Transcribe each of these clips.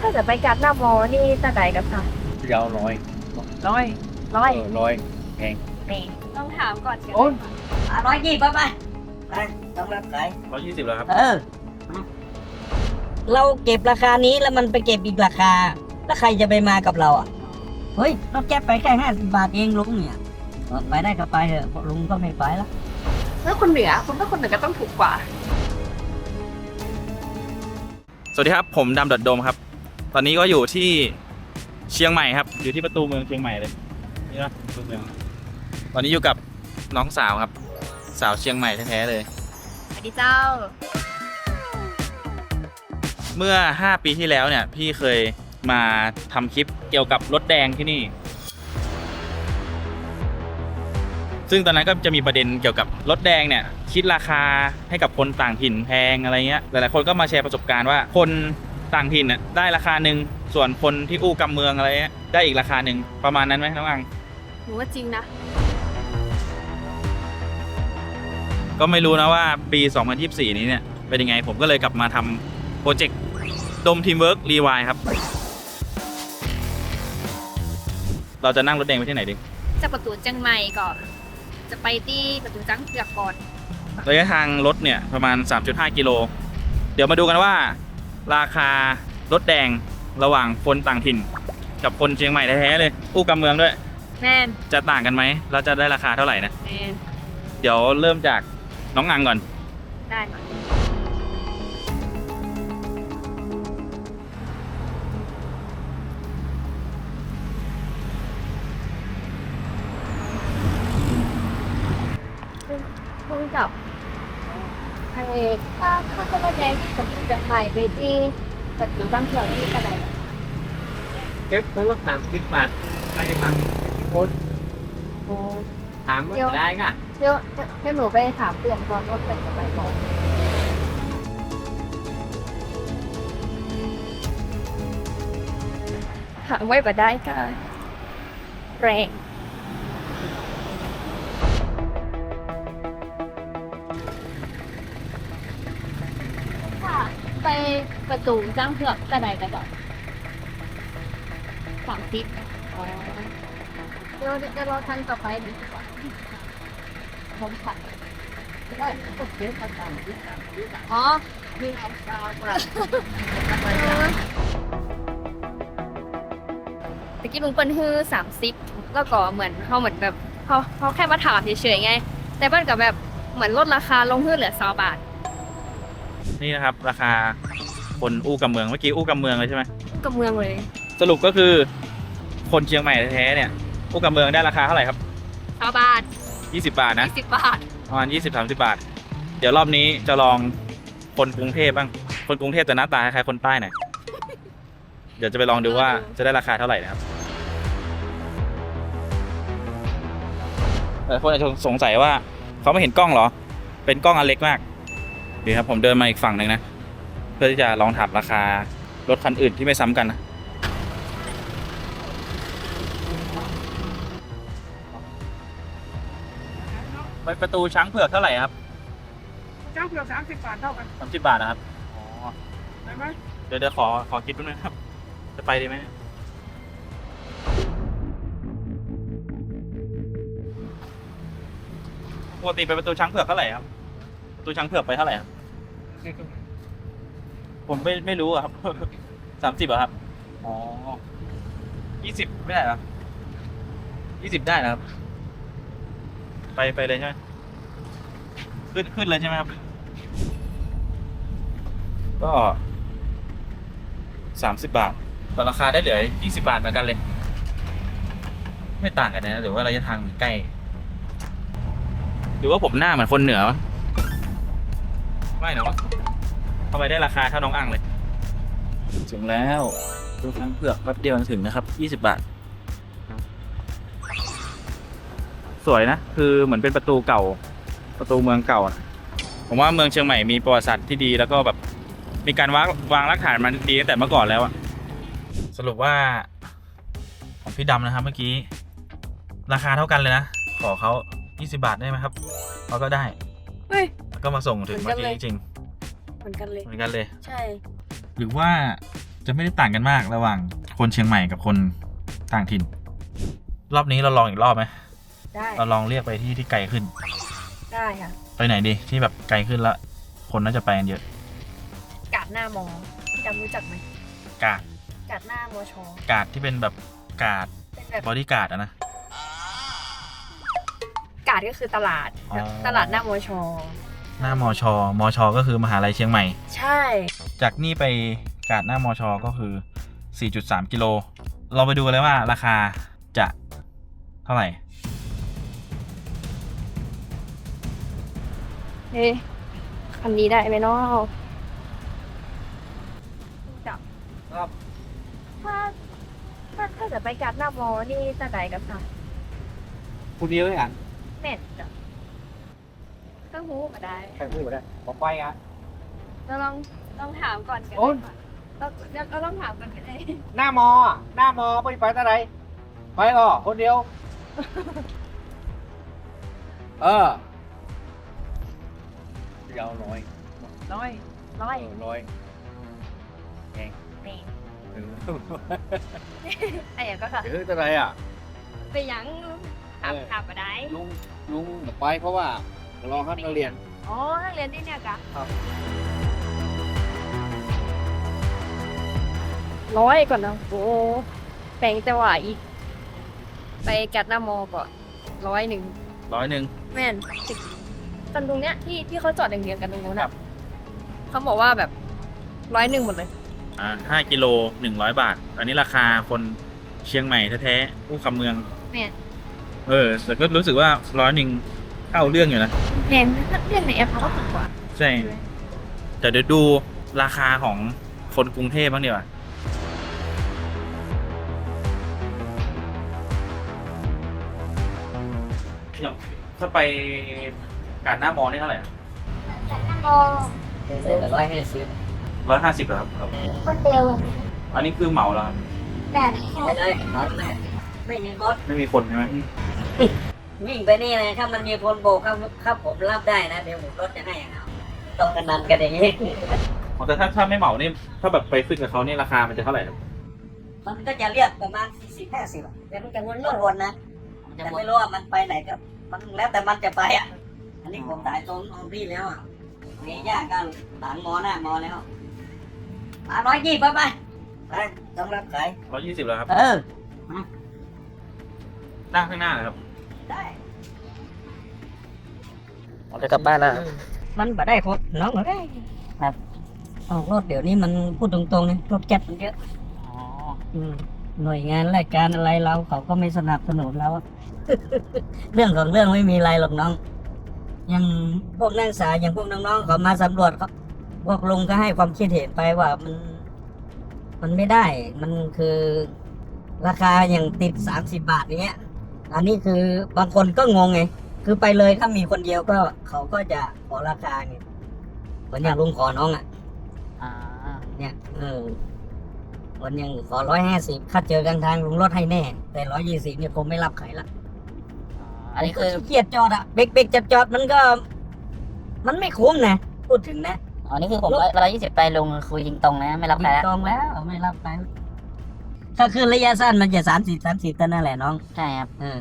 ถ้าจะไปกัดหน้ามอนี่ตะไดกับค่ะยาวร้อยร้อยร้อยเออร้อยแพงนี่ต้องถามก่อนโอ้ยร้อยยี่ไปไปไปต้องรับไหนร้อยยี่สิบแล้วครับ เออ เราเก็บราคานี้แล้วมันไปเก็บอีกราคา แล้วใครจะไปมากับเราอะ เฮ้ยเราแก้ไปแค่ห้าสิบบาทเองลุงเนี่ยเออไปได้ก็ไปเถอะเพราะลุงก็ไม่ไปแล้วแล้วคนเหนือคุณว่าคนเหนือก็ต้องถูกกว่า สวัสดีครับ ผมดำดดโดมครับ ตอนนี้ก็อยู่ที่เชียงใหม่ครับ อยู่ที่ประตูเมืองเชียงใหม่เลยนี่นะประตูเมืองตอนนี้อยู่กับน้องสาวครับ สาวเชียงใหม่แท้ๆเลย สวัสดีเจ้า เมื่อ 5 ปีที่แล้วเนี่ย พี่เคยมาทำคลิปเกี่ยวกับรถแดงที่นี่ ซึ่งตอนนั้นก็จะมีประเด็นเกี่ยวกับรถแดงเนี่ย คิดราคาให้กับคนต่างถิ่นแพงอะไรเงี้ย หลายๆคนก็มาแชร์ประสบการณ์ว่า คน ต่างถิ่นน่ะได้ราคาหนึ่งส่วนคนที่อู้กำเมืองอะไรเงี้ยได้อีกราคาหนึ่งประมาณนั้นไหมน้องอัง หนูว่าจริงนะ ก็ไม่รู้นะว่าปี 2024 นี้เนี่ยเป็นยังไงผมก็เลยกลับมาทำโปรเจกต์ดมทีมเวิร์กรีวายครับ เราจะนั่งรถแดงไปที่ไหนดีจากประตูเจียงใหม่ก่อนจะไปที่ประตูจังเผือกก่อน ระยะทางรถเนี่ยประมาณ 3.5 กิโล เดี๋ยวมาดูกันว่า ราคารถแดงระหว่างคนต่างถิ่น กับคนเชียงใหม่แท้ๆเลยอู้กำเมืองด้วยแม่นจะต่างกันไหมแล้วจะได้ราคาเท่าไหร่นะแม่นเดี๋ยวเริ่มจากน้องอังก่อน ได้ ทางเอกถ้าถ้าจะมาแดงกับเชียงใหม่ไปที่ประตูจังเผือกนี่ก็ได้เก็บคนละสามสิบบาทไปทางคนถามว่าได้ก่ะเดี๋ยวให้หนูไปถามเปลี่ยนก่อนรถเป็นกับไปก่อนถามไว้บ่ได้ค่ะแรง ปประตูจ้างเผือกกระไดกระดอกสามทิศอ๋อเดี๋ยวจะรอทันต่อไปดีกว่าผมผัดได้ก็เสียภาษาอ๋อมีเอาซาวมาตะกี้ลุงเปิ้ลฮือสามสิบแล้วก็เหมือนเขาเหมือนแบบเขาเขาแค่มาถามเฉยๆไง แต่เปิ้ลกับแบบเหมือนลดราคาลงฮือเหลือสาบาท นี่นะครับ ราคาคนอู้กำเมืองเมื่อกี้อู้กำเมืองเลยใช่ไหมกับเมืองเลย สรุปก็คือคนเชียงใหม่แท้ๆเนี่ยอู้กำเมืองได้ราคาเท่าไหร่ครับสาบาท20บาทนะยี่สิบบาทประมาณ20 30บาท เดี๋ยวรอบนี้จะลองคนกรุงเทพบ้าง คนกรุงเทพแต่หน้าตาคล้ายๆคนใต้หน่อยเดี๋ยวจะไปลองดูว่าจะได้ราคาเท่าไหร่นะครับแต่คนอาจจะสงสัยว่าเขาไม่เห็นกล้องเหรอ เป็นกล้องอันเล็กมาก ดีครับผมเดินมาอีกฝั่งหนึ่งนะ เพื่อที่จะลองถามราคารถคันอื่นที่ไม่ซ้ำกันนะไปประตูช้างเผือกเท่าไหร่ครับจ้างเพียงสามสิบบาทเท่ากันสามสิบบาทนะครับอ๋อได้ไหมเดี๋ยวเดี๋ยวขอขอคิดด้วยนะครับ จะไปดีไหมปกติไปประตูช้างเผือกเท่าไหร่ครับประ ตูช้างเผือกไปเท่าไหร่ครับผมไม่ไม่รู้อะครับ สามสิบอะครับ อ๋อยี่สิบไม่ได้เหรอยี่สิบได้นะครับ ไปไปเลยใช่ไหมขึ้นขึ้นเลยใช่ไหมครับ ก็สามสิบบาทแต่ราคาได้เหลือยี่สิบาทเหมือนกันเลย ไม่ต่างกันนะหรือว่าระยะทางมันใกล้ หรือว่าผมหน้าเหมือนคนเหนือวะ ไม่นะวะทำไมได้ราคาเท่าน้องอังเลย ถึงแล้วดูทางเผือกแป๊บเดียวถึงนะครับยี่สิบาท สวยนะ คือเหมือนเป็นประตูเก่า ประตูเมืองเก่าอะผมว่าเมืองเชียงใหม่มีประวัติศาสตร์ที่ดีแล้วก็แบบ มีการวางวางรากฐานมันดีตั้งแต่เมื่อก่อนแล้วอะสรุปว่า ของพี่ดำนะครับเมื่อกี้ ราคาเท่ากันเลยนะ ขอเขา20 บาทได้ไหมครับเขาก็ได้ เฮ้ยแล้ว ก็มาส่งถึงเหมืเมื่อนกันเลยอกี้จริงเหมือนกันเลยๆเหมือนกันเลย ใช่ หรือว่าจะจะไม่ได้ต่างกันมากระหว่างคนเชียงใหม่กับคนต่างถิ่น รอบนี้เราลองอีกรอบไหมได้ เราลองเรียกไปที่ที่ไกลขึ้น ได้ค่ะ ไปไหนดีที่แบบไกลขึ้นแล้วคนน่าจะไปกันเยอะ กาดหน้ามอจำรู้จักไหมกาด กาดหน้ามอชอกาดที่เป็นแบบกาดเป็นแบบบอดี้การ์ดอะนะ กาดก็คือตลาดอ๋อตลาดหน้ามอชอ หน้ามอชอมอชอก็คือมหาลัยเชียงใหม่ ใช่ จากนี่ไปกาดหน้ามอชอก็คือ 4.3 กิโล เราไปดูกันเลยว่าราคาจะเท่าไหร่เฮ้ยคันนี้ได้ไหมเนาะจับครับ ถ้าถ้าถ้าจะไปกาดหน้ามอนี่จะไหนกันค่ะคุณเดียวเลยอะแม่นจ้ะ ก็หูก็ได้ใครพูดมาได้ผมไปอะ เราลองลองถามก่อนกันโอ้ยเราเราเราลองถามก่อนก็ได้หน้ามออะหน้ามอไม่ไปที่ไหนไปก็คนเดียว เออเดียวร้อยร้อยร้อยเออร้อยนี่เออไอ้อย่างก็ค่ะเดี๋ยวเท่าไหรอะ ไปหยังถามเออ ถามก็ได้ลุงลุงไปเพราะว่าเราครับนักเรียน อ๋อนักเรียนที่เนี่ยกะครับ ร้อยก่อนนะโอ้แปลงแต่ว่าอีก ไปกัดหน้ามอก่อนร้อยหนึ่งร้อยหนึ่ง แม่นติดตรงตรงเนี้ยที่ที่เขาจอดเรียงๆกันตรงนู้นครัอะบ เขาบอกว่าแบบร้อยหนึ่งหมดเลย อ่าห้ากิโลหนึ่งร้อยบาท อันนี้ราคาคนเชียงใหม่แท้ๆผู้คำเมืองแม่นเออแต่ก็รู้สึกว่าร้อยหนึ่งเข้าเรื่องอยู่นะ แพงนะเรื่องในแอปเขาก็ถูกกว่าใช่ แต่เดี๋ยวดูราคาของคนกรุงเทพบ้างดีกว่าอย่างถ้าไปการหน้ามอนี่เท่าไหร่ก็ร้อยห้าสิบร้อยห้าสิบเหรอครับ คนเดียวอันนี้คือเหมาแล้วครับแต่ไปเลยเอาเลยไม่มีรถไม่มีคนใช่ไหม วิ่งไปนี่เลยถ้ามันมีคนโบกครับครับผมรับได้นะเดี๋ยวผมรถจะให้เอาต้องกันนันกันอย่างนี้อ๋อแต่ถ้าถ้าไม่เหมานี่ถ้าแบบไปขึ้นกับเขานี่ราคามันจะเท่าไหร่ครับมันก็จะเรียกประมาณสี่สิบห้าสิบแต่มันจะวนๆวนนะแต่ไม่รู้ว่ามันไปไหนก็มันแล้วแต่มันจะไปอะ อันนี้ผมถ่ายตรงออรี่แล้วอะเมียากกันหลังมอหน้ามอแล้วมาร้อยยี่ไปไปไปต้องรับขายร้อยยี่สิบแล้วครับเออนั่งข้างหน้าเลยครับ ได้จะกลับบ้านแล้วมันบ่ได้คนน้องบ่ได้ครับออกรถเดี๋ยวนี้มันพูดตรงๆเลยรถแก๊สมันเยอะอ๋ออืมหน่วยงานรายการอะไรเราเขาก็ไม่สนับสนุนเราเรื่องของเรื่องไม่มีอะไรหรอกน้อง อยังพวกนักศึกษาอย่างพวกน้องๆเขามาสำรวจเขาพวกลุงก็ให้ความคิดเห็นไปว่ามัน มันไม่ได้ มันคือราคาอย่างติดสามสิบาทเนี้ย อันนี้คือบางคนก็งงไง คือไปเลยถ้ามีคนเดียวก็เขาก็จะขอราคาไงเหมือนอย่างลุงขอน้องอะอ่าเนี่ยเออวันยังขอร้อยห้าสิบค่าเจอกลางทางลุงลดให้แน่ แต่ร้อยยี่สิบเนี่ยผมไม่รับใครละอันนี้คือเกียดจอดอะเบรกเบรกจัดจอดมันก็ มันไม่คุ้มนะพูดถึงนะอ๋อนี่คือผมเวลายี่สิบไปลงคุยจริงตรงนะไม่รับใครแล้วตรงแล้วไม่รับใคร ถ้าขึ้นระยะสั้นมันจะสามสิบสามสิบเท่านั้นแหละน้อง ใช่ครับ เออ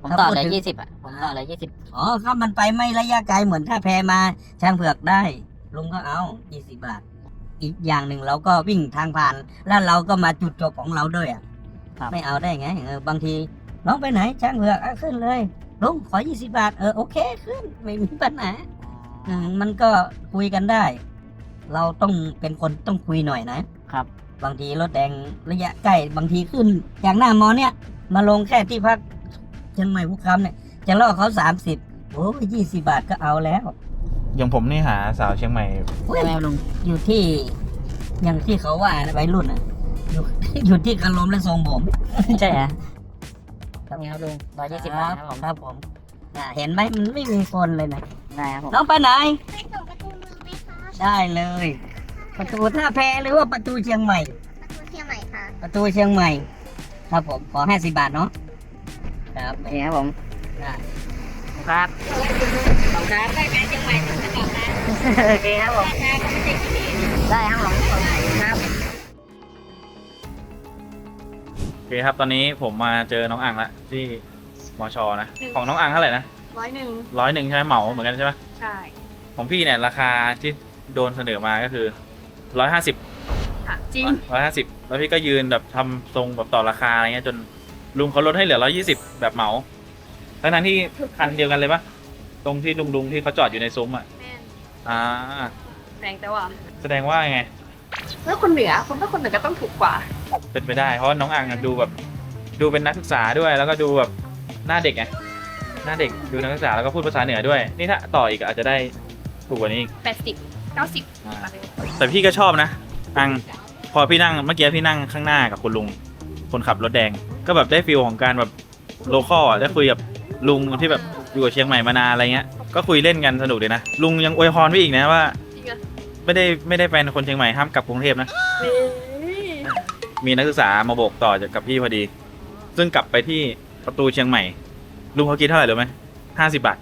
ผมถ้าต่อพูดเลยถึงยี่สิบอะ ผมต่อเลยยี่สิบอ๋อถ้ามันไปไม่ระยะไกลเหมือนถ้าแพมาช้างเผือกได้ลุงก็เอายี่สิบบาท อีกอย่างหนึ่งเราก็วิ่งทางผ่าน แล้วเราก็มาจุดจบของเราด้วยอะครับไม่เอาได้ไงเออบางทีน้องไปไหนช้างเผือกอะขึ้นเลยลุงขอยี่สิบาทเออโอเคขึ้นไม่มีปัญหาอืมมันก็คุยกันได้ เราต้องเป็นคนต้องคุยหน่อยนะครับ บางทีรถแดงระยะใกล้บางทีขึ้นจากหน้ามอเนี่ย มาลงแค่ที่พักเชียงใหม่ภูคำเนี่ยจะล่อเขาสามสิบโอ้ยี่สิบาทก็เอาแล้ว อย่างผมนี่หาสาวเชียงใหม่ได้ไหมลุงอยู่ที่อย่างที่เขาว่านะวัยรุ่นอะอยู่อยู่ที่คารมและทรงผมใช่ฮะนี่ครับลุงร้อยยี่สิบบาทครับผมครับผมอะเห็นไหมมันไม่มีคนเลยนะได้ครับผมน้องไปไหนได้เลย ประตูท่าแพหรือว่าประตูเชียงใหม่เชียงใหม่ค่ะ ประตูเชียงใหม่ ครับผมขอห้าสิบาทเนาะครับนี่ครับผมได้ครับขอบคุณครับได้การเชียงใหม่ถึงจะกลับนะโอเคครับผมได้ครับผมครับเคครับตอนนี้ผมมาเจอน้องอังละที่มชนะของน้องอังเท่าไหร่นะร้อยหนึ่งร้อยหนึ่งใช่ไหมเหมาเหมือนกันใช่ไหมใช่ของพี่เนี่ยราคาที่โดนเสนอมาก็คือ ร้อยห้าสิบค่ะจริง ร้อยห้าสิบแล้วพี่ก็ยืนแบบทำทรงแบบต่อราคาอะไรเงี้ยจนลุงเขาลดให้เหลือร้อยี่สิบแบบเหมาทั้งนั้นที่คันเดียวกันเลยปะตรงที่ลุงลุงที่เขาจอดอยู่ในซุ้มอะแม่นอ่า แรงแต่ว่าแสดงว่าไงแล้วคนเหนือคนถ้าคนเหนือก็ต้องถูกกว่า เป็นไปได้เพราะว่าน้องอังอะดูแบบดูเป็นนักศึกษาด้วย แล้วก็ดูแบบหน้าเด็กไงหน้าเด็กดูนักศึกษาแล้วก็พูดภาษาเหนือด้วย นี่ถ้าต่ออีกอาจจะได้ถูกกว่านี้อีกแปดสิบเก้าสิบอ่าแต่พี่ก็ชอบนะอังพอพี่นั่งเมื่อกี้พี่นั่งข้างหน้ากับคุณลุง คนขับรถแดง ก็แบบได้ฟีลของการแบบโลคอลอะได้คุยกับลุงที่แบบอยู่กับเชียงใหม่มานานอะไรเงี้ย ก็คุยเล่นกันสนุกเลยนะ ลุงยังอวยพรพี่อีกนะว่า จริงเหรอไม่ได้ไม่ได้เป็นคนเชียงใหม่ห้ามกลับกรุงเทพนะมีนักศึกษามาโบกต่อจากกับพี่พอดี ซึ่งกลับไปที่ประตูเชียงใหม่ ลุงเขาคิดเท่าไหร่รู้ไหมห้าสิบบาท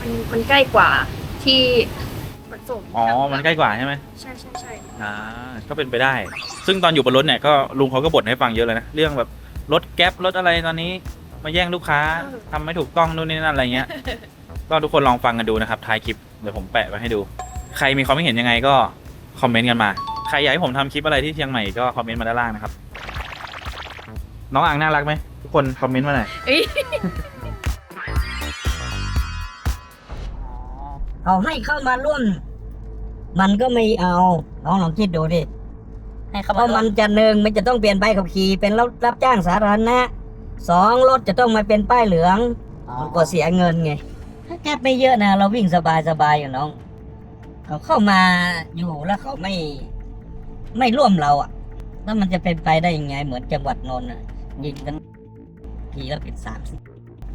มันมันใกล้กว่าที่ขน ส่งอ๋อ มันใกล้กว่าใช่ไหมใช่ใช่ใช่อ่า ก็เป็นไปได้ ซึ่งตอนอยู่บนรถเนี่ยก็ลุงเขาก็บ่นให้ฟังเยอะเลยนะ เรื่องแบบรถแก๊ปรถอะไรตอนนี้ มาแย่งลูกค้าทำไม่ถูกต้องนู่นนี่นั่นอะไรเงี้ย ก็ทุกคนลองฟังกันดูนะครับท้ายคลิป เดี๋ยวผมแปะไว้ให้ดู ใครมีความคิดเห็นยังไงก็คอมเมนต์กันมา ใครอยากให้ผมทำคลิปอะไรที่เชียงใหม่ก็คอมเมนต์มาด้านล่างนะครับ น้องอ่างน่ารักไหมทุกคนคอมเมนต์มาหน่อย เอ้ยเอาให้เข้ามาร่วม มันก็ไม่เอาน้องลองคิดดูดิให้เขาเพมาราะมันจะหนึ่งมันจะต้องเปลี่ยนใบขับขี่เป็นรับรับจ้างสาธารณะสองรถจะต้องมาเป็นป้ายเหลืองมันก็เสียเงินไง ถ้าแก๊ปไม่เยอะนะ เราวิ่งสบายสบายอยู่น้อง เขาเข้ามาอยู่แล้วเขาไม่ไม่ร่วมเราอะแล้วมันจะเป็นไปได้ยังไง เหมือนจังหวัดนนท์อะยิงกันทีละเป็นสามสิบ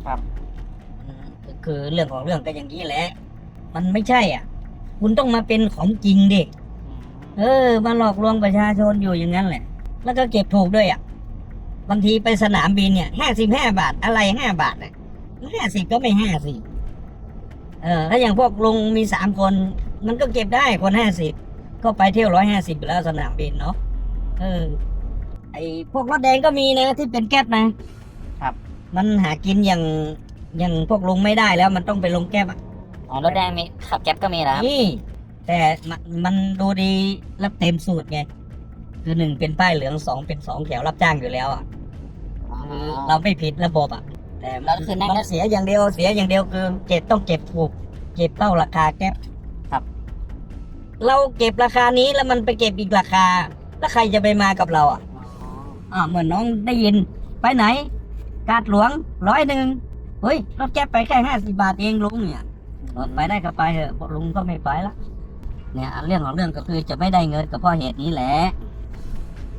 ครับคือเรื่องของเรื่องก็อย่างนี้แหละ มันไม่ใช่อะ คุณต้องมาเป็นของจริงดิเออมาหลอกลวงประชาชนอยู่อย่างนั้นแหละ แล้วก็เก็บถูกด้วยอะบางทีไปสนามบินเนี่ยห้าสิบห้าบาทอะไรห้าบาทเนี่ยห้าสิบก็ไม่ห้าสิเออถ้าอย่างพวกลุงมีสามคน มันก็เก็บได้คนห้าสิบก็ไปเที่ยวร้อยห้าสิบแล้วสนามบินเนาะเออ ไอพวกรถแดงก็มีนะ ที่เป็นแก๊ปนะ ครับ มันหากินอย่างอย่างพวกลุงไม่ได้แล้ว มันต้องไปลงแก๊ปอะ อ๋อรถแดงมีขับแก๊ปก็มีแล้วครับ นี่แต่มันมันดูดีรับเต็มสูตรไง คือหนึ่งเป็นป้ายเหลืองสองเป็นสองแถวรับจ้างอยู่แล้วอะคือเราไม่ผิดระบบอะ แต่มันคือมันเสียอย่างเดียวเสียอย่างเดียวคือเก็บต้องเก็บถูก เก็บเท่าราคาแก๊ปครับ เราเก็บราคานี้แล้วมันไปเก็บอีกราคา แล้วใครจะไปมากับเราอะ อ่าเหมือนน้องได้ยิน ไปไหน กาดหลวงร้อยหนึ่งเฮ้ยรถแก๊ปไปแค่ห้าสิบาทเองลุงเนี่ยเออ ไปได้ก็ไปเถอะพวกลุงก็ไม่ไปละเนี่ยเรื่องของเรื่องก็คือจะไม่ได้เงินก็เพราะเหตุนี้แหละ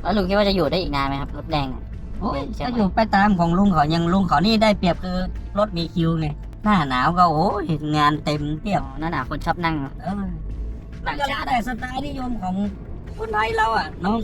แล้วลุงคิดว่าจะอยู่ได้อีกนานไหมครับรถแดงอะโอ้ยใช่ก็ไหมอยู่ไปตามของลุงเขายังลุงเขานี่ได้เปรียบคือรถมีคิวไงหน้าหนาวก็โอ้ยงานเต็มเทียบหน้าหนาวคนชอบนั่งเออนั่นก็แล้วแต่สไตล์นิยมของคนไทยเราอะน้อง